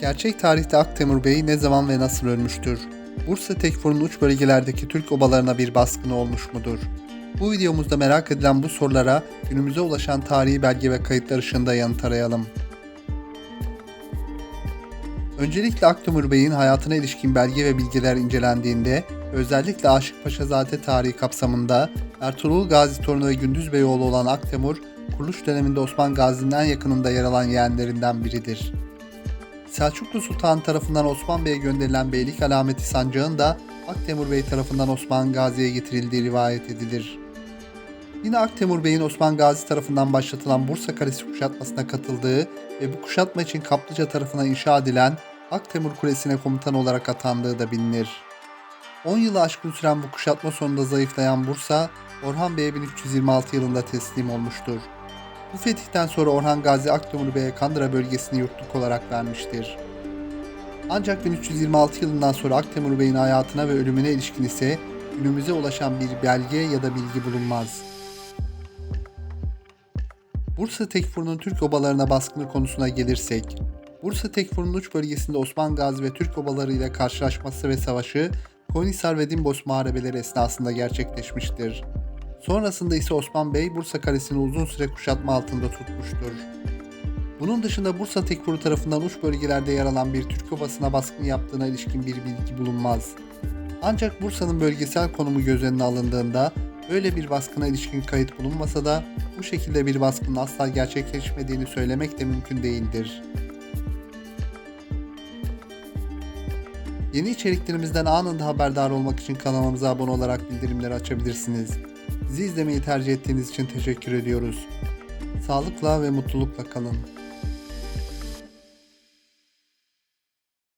Gerçek tarihte Aktemur Bey ne zaman ve nasıl ölmüştür? Bursa Tekfur'un uç bölgelerdeki Türk obalarına bir baskını olmuş mudur? Bu videomuzda merak edilen bu sorulara günümüze ulaşan tarihi belge ve kayıtlar ışığında yanıt arayalım. Öncelikle Aktemur Bey'in hayatına ilişkin belge ve bilgiler incelendiğinde özellikle Aşık Paşazade tarihi kapsamında Ertuğrul Gazi torunu ve Gündüz Bey oğlu olan Aktemur, kuruluş döneminde Osman Gazi'nin en yakınında yer alan yeğenlerinden biridir. Selçuklu Sultan tarafından Osman Bey'e gönderilen beylik alameti sancağın da Aktemur Bey tarafından Osman Gazi'ye getirildiği rivayet edilir. Yine Aktemur Bey'in Osman Gazi tarafından başlatılan Bursa Kalesi kuşatmasına katıldığı ve bu kuşatma için Kaplıca tarafından inşa edilen Aktemur Kulesi'ne komutan olarak atandığı da bilinir. 10 yılı aşkın süren bu kuşatma sonunda zayıflayan Bursa, Orhan Bey'e 1326 yılında teslim olmuştur. Bu fetihten sonra Orhan Gazi Aktemur Bey'e Kandıra bölgesini yurtluk olarak vermiştir. Ancak 1326 yılından sonra Aktemur Bey'in hayatına ve ölümüne ilişkin ise günümüze ulaşan bir belge ya da bilgi bulunmaz. Bursa Tekfur'un Türk obalarına baskını konusuna gelirsek, Bursa Tekfur'un uç bölgesinde Osman Gazi ve Türk obaları ile karşılaşması ve savaşı Konisar ve Dimbos muharebeleri esnasında gerçekleşmiştir. Sonrasında ise Osman Bey Bursa Kalesi'ni uzun süre kuşatma altında tutmuştur. Bunun dışında Bursa Tekfuru tarafından uç bölgelerde yer alan bir Türk obasına baskın yaptığına ilişkin bir bilgi bulunmaz. Ancak Bursa'nın bölgesel konumu göz önüne alındığında öyle bir baskına ilişkin kayıt bulunmasa da bu şekilde bir baskının asla gerçekleşmediğini söylemek de mümkün değildir. Yeni içeriklerimizden anında haberdar olmak için kanalımıza abone olarak bildirimleri açabilirsiniz. Bizi izlemeyi tercih ettiğiniz için teşekkür ediyoruz. Sağlıkla ve mutlulukla kalın.